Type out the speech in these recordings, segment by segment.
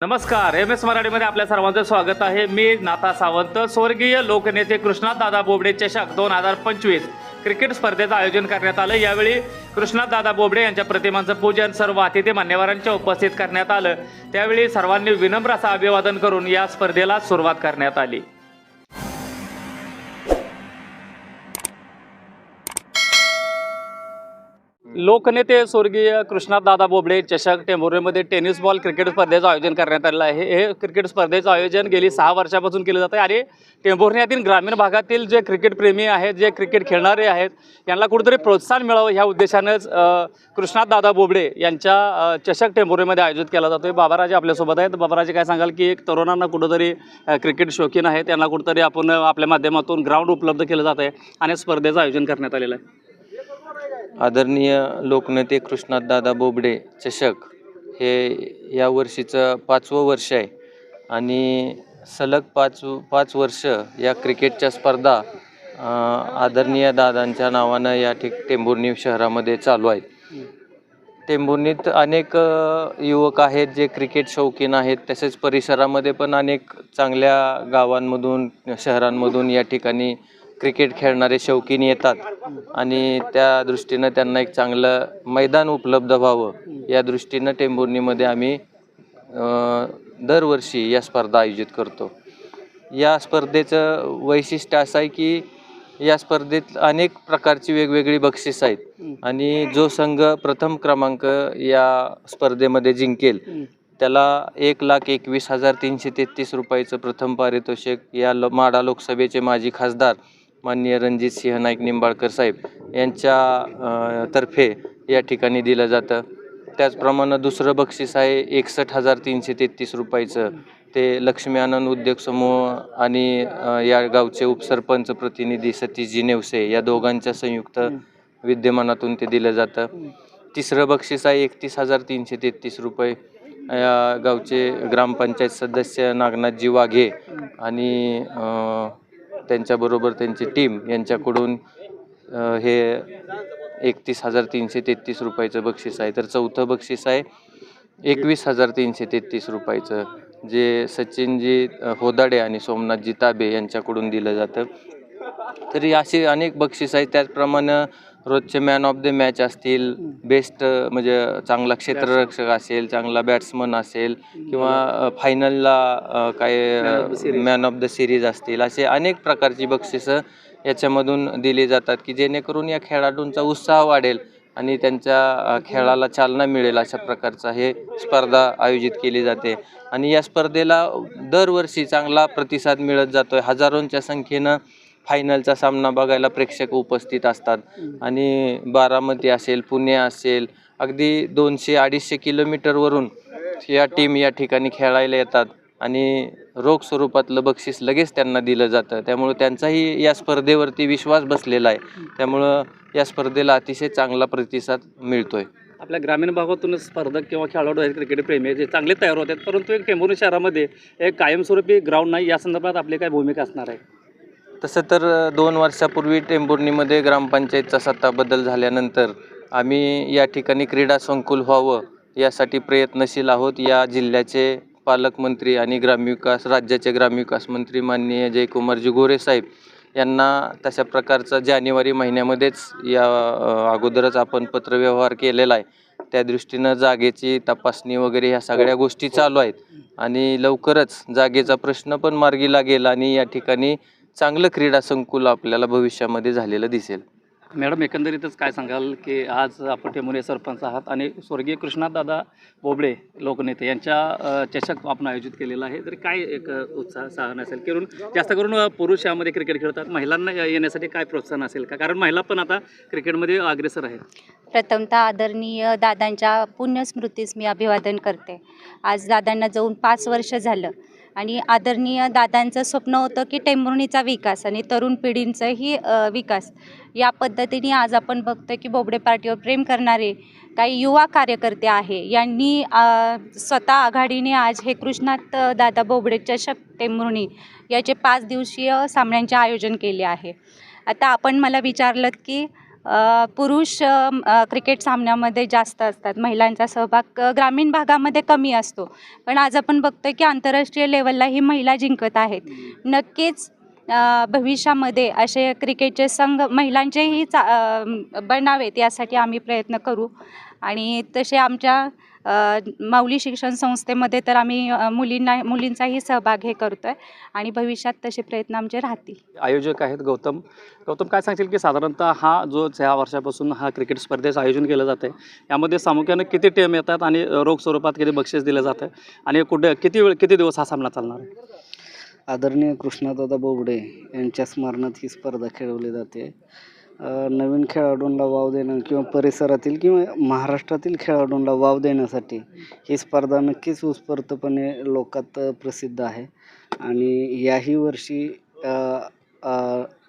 नमस्कार M S मराठीमध्ये आपल्या सर्वांचं स्वागत आहे. मी नाथा सावंत स्वर्गीय लोकनेते कृष्णादादा बोबडे चषक दोन हजार पंचवीस क्रिकेट स्पर्धेचं आयोजन करण्यात आलं. यावेळी कृष्णादादा बोबडे यांच्या प्रतिमांचं पूजन सर्व अतिथी मान्यवरांच्या उपस्थित करण्यात आलं. त्यावेळी सर्वांनी विनम्र असं अभिवादन करून या स्पर्धेला सुरुवात करण्यात आली. लोकनेते स्वर्गीय कृष्णादादा बोबडे चषक टेंभोरेमध्ये टेनिस बॉल क्रिकेट स्पर्धेचं आयोजन करण्यात आलेलं आहे. हे क्रिकेट स्पर्धेचं आयोजन गेली सहा वर्षापासून केलं जातं आणि टेंभोर्ण्यातील ग्रामीण भागातील जे क्रिकेट प्रेमी आहेत जे क्रिकेट खेळणारे आहेत यांना कुठेतरी प्रोत्साहन मिळावं ह्या उद्देशानंच अ, कृष्णादादा बोबडे यांच्या चषक टेंभोरेमध्ये आयोजित केला जातो बाबाराजे आपल्यासोबत आहेत. बाबाराजे काय सांगाल की एक तरुणांना कुठंतरी क्रिकेट शौकीन आहे त्यांना कुठंतरी आपण आपल्या माध्यमातून ग्राउंड उपलब्ध केलं जात आहे आणि स्पर्धेचं आयोजन करण्यात आलेलं आहे. आदरणीय लोकनेते कृष्णातदादा बोबडे चषक हे या वर्षीचं पाचवं वर्ष आहे. आणि सलग पाच पाच वर्ष या क्रिकेटच्या स्पर्धा आदरणीय दादांच्या नावानं या ठिक टेंभुर्णी शहरामध्ये चालू आहेत. टेंभुर्णीत अनेक युवक आहेत जे क्रिकेट शौकीन आहेत. तसेच परिसरामध्ये पण अनेक चांगल्या गावांमधून शहरांमधून या ठिकाणी क्रिकेट खेळणारे शौकीन येतात. आणि त्या दृष्टीनं त्यांना एक चांगलं मैदान उपलब्ध व्हावं या दृष्टीनं टेंभुर्णीमध्ये आम्ही दरवर्षी या स्पर्धा आयोजित करतो. या स्पर्धेचं वैशिष्ट्य असं आहे की या स्पर्धेत अनेक प्रकारची वेगवेगळी बक्षीस आहेत. आणि जो संघ प्रथम क्रमांक या स्पर्धेमध्ये जिंकेल त्याला एक लाख एकवीस हजार तीनशे तेहतीस रुपयाचं प्रथम पारितोषिक या लो माडा लोकसभेचे माजी खासदार माननीय रणजित सिंह नाईक निंबाळकर साहेब यांच्या तर्फे या ठिकाणी दिलं जातं. त्याचप्रमाणे दुसरं बक्षीस आहे एकसष्ट हजार तीनशे तेहतीस रुपयाचं. ते लक्ष्मी आनंद उद्योग समूह आणि या गावचे उपसरपंच प्रतिनिधी सतीशजी नेवसे या दोघांच्या संयुक्त विद्यमानातून ते दिलं जातं. तिसरं बक्षीस आहे एकतीस हजार तीनशे तेहतीस रुपये. या गावचे ग्रामपंचायत सदस्य नागनाथजी वाघे आणि त्यांच्याबरोबर त्यांची टीम यांच्याकडून हे एकतीस हजार तीनशे तेहतीस रुपयाचं बक्षीस आहे. तर चौथं बक्षीस आहे एकवीस हजार तीनशे तेहतीस रुपयाचं जे सचिनजी होदाडे आणि सोमनाथजी ताबे यांच्याकडून दिलं जातं. तरी असे अनेक बक्षीस आहेत. त्याचप्रमाणे रोजचे मॅन ऑफ द मॅच असतील बेस्ट म्हणजे चांगला क्षेत्ररक्षक असेल चांगला बॅट्समन असेल किंवा फायनलला काय. मॅन ऑफ द सिरीज असतील असे अनेक प्रकारची बक्षिसं याच्यामधून दिली जातात की जेणेकरून या खेळाडूंचा उत्साह वाढेल आणि त्यांच्या खेळाला चालना मिळेल अशा प्रकारचा हे स्पर्धा आयोजित केली जाते आणि या स्पर्धेला दरवर्षी चांगला प्रतिसाद मिळत जातोय हजारोंच्या संख्येनं फायनलचा सामना बघायला प्रेक्षक उपस्थित असतात. आणि बारामती असेल पुणे असेल अगदी दोनशे अडीचशे किलोमीटरवरून या टीम या ठिकाणी खेळायला येतात. आणि रोख स्वरूपातलं बक्षीस लगेच त्यांना दिलं जातं. त्यामुळं त्यांचाही या स्पर्धेवरती विश्वास बसलेला आहे. त्यामुळं या स्पर्धेला अतिशय चांगला प्रतिसाद मिळतोय. आपल्या ग्रामीण भागातूनच स्पर्धक किंवा खेळाडू आहेत क्रिकेट प्रेमी जे चांगले तयार होत आहेत परंतु एक टेंभुर्णी शहरामध्ये एक कायमस्वरूपी ग्राउंड नाही या संदर्भात आपली काय भूमिका असणार आहे? तसं तर दोन वर्षापूर्वी टेंभुर्णीमध्ये ग्रामपंचायतचा सत्ता बदल झाल्यानंतर आम्ही या ठिकाणी क्रीडा संकुल व्हावं यासाठी प्रयत्नशील आहोत. या जिल्ह्याचे पालकमंत्री आणि ग्रामविकास राज्याचे ग्रामविकास मंत्री माननीय जयकुमारजी गोरे साहेब यांना तशा प्रकारचा जानेवारी महिन्यामध्येच या अगोदरच आपण पत्रव्यवहार केलेला आहे. त्या दृष्टीनं जागेची तपासणी वगैरे ह्या सगळ्या गोष्टी चालू आहेत आणि लवकरच जागेचा प्रश्न पण मार्गी लागेल आणि या ठिकाणी चांगलं क्रीडा संकुल आपल्याला भविष्यामध्ये झालेलं दिसेल. मॅडम एकंदरीतच काय सांगाल की आज आपण टेंभुर्णी सरपंच आहात आणि स्वर्गीय कृष्णादादा बोबडे लोकनेते यांच्या चषक आपण आयोजित केलेला आहे. तर काय एक उत्साह सहान असेल? करून जास्त करून पुरुष यामध्ये क्रिकेट खेळतात. महिलांना येण्यासाठी काय प्रोत्साहन असेल का? कारण महिला पण आता क्रिकेटमध्ये अग्रेसर आहेत. प्रथमतः आदरणीय दादांच्या पुण्यस्मृतीस मी अभिवादन करते. आज दादांना जाऊन पाच वर्ष झालं. आणि आदरणीय दादांचं स्वप्न होतं की टेंभुर्णीचा विकास आणि तरुण पिढींचाही विकास. या पद्धतीने आज आपण बघतो की बोबडे पार्टीवर प्रेम करणारे काही युवा कार्यकर्ते आहे. यांनी स्वतः आघाडीने आज हे कृष्णात दादा बोबडे चषक टेंभुर्णी याचे पाच दिवसीय सामन्यांचे आयोजन केले आहे. आता आपण मला विचारलं की पुरुष क्रिकेट सामन्यामध्ये जास्त असतात. महिलांचा सहभाग ग्रामीण भागामध्ये कमी असतो. पण आज आपण बघतोय की आंतरराष्ट्रीय लेवलला ही महिला जिंकत आहेत. नक्कीच भविष्यामध्ये असे क्रिकेटचे संघ महिलांचेही चा बनावेत यासाठी आम्ही प्रयत्न करू. आणि तसे आमच्या माऊली शिक्षण संस्थेमध्ये तर आम्ही मुलींना मुलींचाही सहभाग हे करतो आहे आणि भविष्यात तसे प्रयत्न आमचे राहतील. आयोजक आहेत गौतम. गौतम काय सांगतील की साधारणतः हा जो ह्या वर्षापासून हा क्रिकेट स्पर्धेचं आयोजन केलं जातं आहे यामध्ये प्रामुख्यानं किती टीम येतात आणि रोख स्वरूपात किती बक्षीस दिलं जातं आणि कुठे किती वेळ किती दिवस हा सामना चालणार आहे? आदरणीय कृष्णादादा बोबडे यांच्या स्मरणात ही स्पर्धा खेळवली जाते. नवीन खेळाडूंना वाव देणं किंवा परिसरातील किंवा महाराष्ट्रातील खेळाडूंना वाव देण्यासाठी ही स्पर्धा नक्कीच उत्स्फूर्तपणे लोकात प्रसिद्ध आहे. आणि याही वर्षी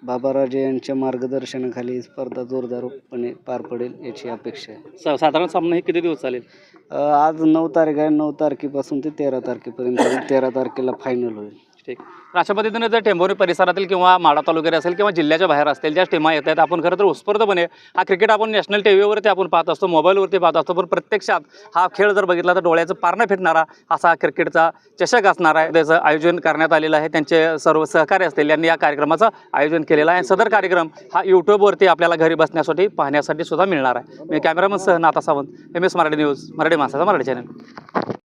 बाबाराजे यांच्या मार्गदर्शनाखाली ही स्पर्धा जोरदारपणे पार पडेल याची अपेक्षा आहे. सा- साधारण सामना हे किती दिवस चालेल? अ, आज नऊ तारीख आहे. नऊ तारखेपासून ते तेरा तारखेपर्यंत तेरा तारखेला फायनल होईल. ठीक अशा पद्धतीने जर टेंभोरी परिसरातील किंवा माडा तालुक्यात असेल किंवा जिल्ह्याच्या बाहेर असतील ज्या टीमा येत आहेत आपण खरं तर उत्स्फूर्तपणे हा क्रिकेट आपण नॅशनल टी व्हीवरती आपण पाहत असतो मोबाईलवरती पाहत असतो पण प्रत्यक्षात हा खेळ जर बघितला तर डोळ्याचं पारणं फिटणारा असा क्रिकेटचा चषक असणार आहे. त्याचं आयोजन करण्यात आलेलं आहे. त्यांचे सर्व सहकारी असतील यांनी या कार्यक्रमाचं आयोजन केलेलं आहे. सदर कार्यक्रम हा यूट्यूबवरती आपल्याला घरी बसण्यासाठी पाहण्यासाठी सुद्धा मिळणार आहे. मी कॅमेरामन सह Nata Sawant M S Marathi news Marathi माणसाचा मराठी चॅनल.